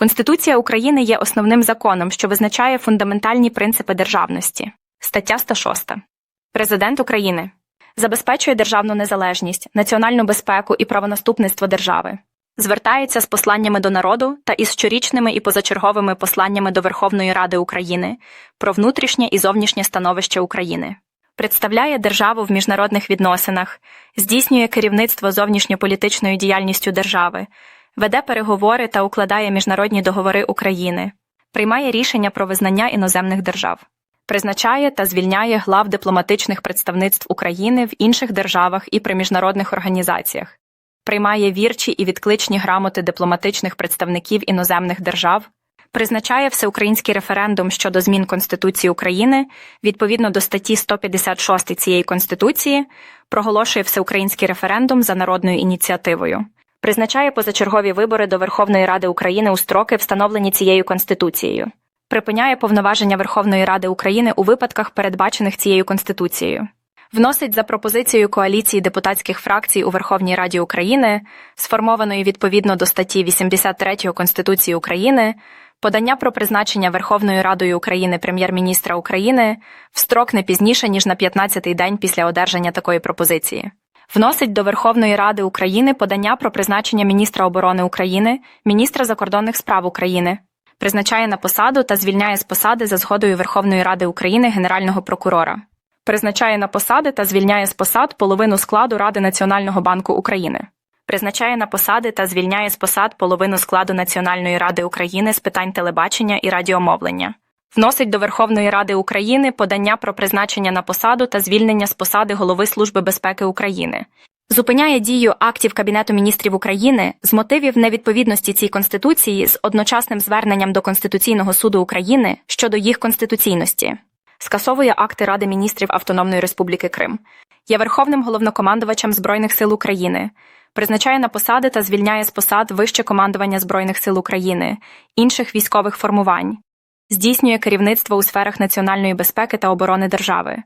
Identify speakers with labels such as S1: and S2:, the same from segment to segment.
S1: Конституція України є основним законом, що визначає фундаментальні принципи державності. Стаття 106. Президент України забезпечує державну незалежність, національну безпеку і правонаступництво держави. Звертається з посланнями до народу та із щорічними і позачерговими посланнями до Верховної Ради України про внутрішнє і зовнішнє становище України. Представляє державу в міжнародних відносинах, здійснює керівництво зовнішньополітичною діяльністю держави, веде переговори та укладає міжнародні договори України, приймає рішення про визнання іноземних держав, призначає та звільняє глав дипломатичних представництв України в інших державах і при міжнародних організаціях, приймає вірчі і відкличні грамоти дипломатичних представників іноземних держав, призначає всеукраїнський референдум щодо змін Конституції України відповідно до статті 156 цієї Конституції, проголошує всеукраїнський референдум за народною ініціативою. Призначає позачергові вибори до Верховної Ради України у строки, встановлені цією Конституцією. Припиняє повноваження Верховної Ради України у випадках, передбачених цією Конституцією. Вносить за пропозицією коаліції депутатських фракцій у Верховній Раді України, сформованої відповідно до статті 83 Конституції України, подання про призначення Верховною Радою України прем'єр-міністра України в строк не пізніше, ніж на 15-й день після одержання такої пропозиції. Вносить до Верховної Ради України подання про призначення міністра оборони України, міністра закордонних справ України, призначає на посаду та звільняє з посади за згодою Верховної Ради України Генерального прокурора, призначає на посади та звільняє з посад половину складу Ради Національного банку України, призначає на посади та звільняє з посад половину складу Національної ради України з питань телебачення і радіомовлення. Вносить до Верховної Ради України подання про призначення на посаду та звільнення з посади Голови Служби безпеки України. Зупиняє дію актів Кабінету міністрів України з мотивів невідповідності цій Конституції з одночасним зверненням до Конституційного суду України щодо їх конституційності. Скасовує акти Ради міністрів Автономної Республіки Крим. Є Верховним головнокомандувачем Збройних сил України. Призначає на посади та звільняє з посад вище командування Збройних сил України, інших військових формувань здійснює керівництво у сферах національної безпеки та оборони держави,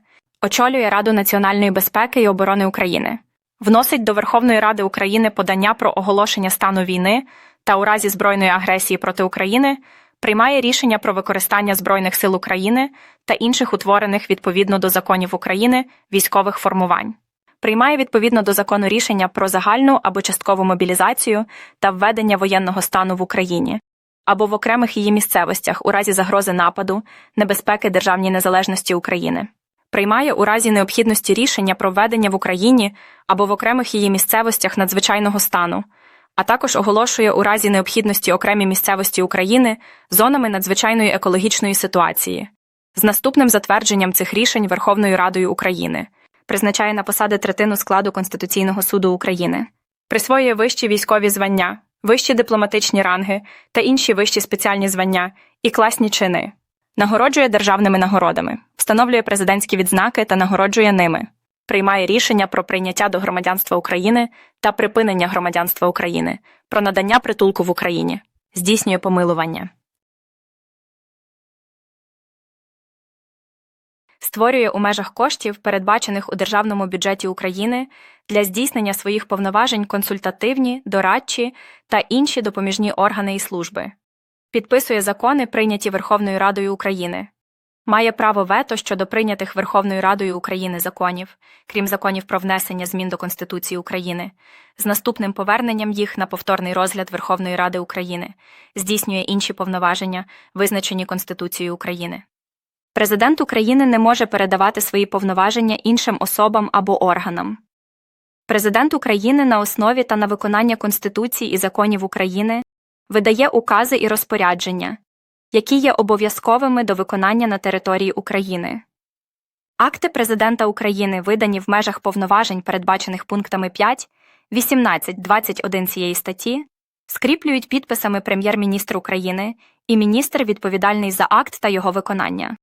S1: очолює Раду національної безпеки і оборони України, вносить до Верховної Ради України подання про оголошення стану війни та у разі збройної агресії проти України, приймає рішення про використання Збройних сил України та інших утворених відповідно до законів України військових формувань. Приймає відповідно до закону рішення про загальну або часткову мобілізацію та введення воєнного стану в Україні, або в окремих її місцевостях у разі загрози нападу, небезпеки державній незалежності України, приймає у разі необхідності рішення про введення в Україні або в окремих її місцевостях надзвичайного стану, а також оголошує у разі необхідності окремі місцевості України зонами надзвичайної екологічної ситуації, з наступним затвердженням цих рішень Верховною Радою України, призначає на посади третину складу Конституційного суду України, присвоює вищі військові звання вищі дипломатичні ранги та інші вищі спеціальні звання і класні чини, нагороджує державними нагородами, встановлює президентські відзнаки та нагороджує ними, приймає рішення про прийняття до громадянства України та припинення громадянства України, про надання притулку в Україні, здійснює помилування. Створює у межах коштів, передбачених у державному бюджеті України, для здійснення своїх повноважень консультативні, дорадчі та інші допоміжні органи і служби, підписує закони, прийняті Верховною Радою України, має право вето щодо прийнятих Верховною Радою України законів, крім законів про внесення змін до Конституції України, з наступним поверненням їх на повторний розгляд Верховної Ради України, здійснює інші повноваження, визначені Конституцією України. Президент України не може передавати свої повноваження іншим особам або органам. Президент України на основі та на виконання Конституції і законів України видає укази і розпорядження, які є обов'язковими до виконання на території України. Акти Президента України, видані в межах повноважень, передбачених пунктами 5, 18, 21 цієї статті, скріплюють підписами Прем'єр-міністр України і міністр відповідальний за акт та його виконання.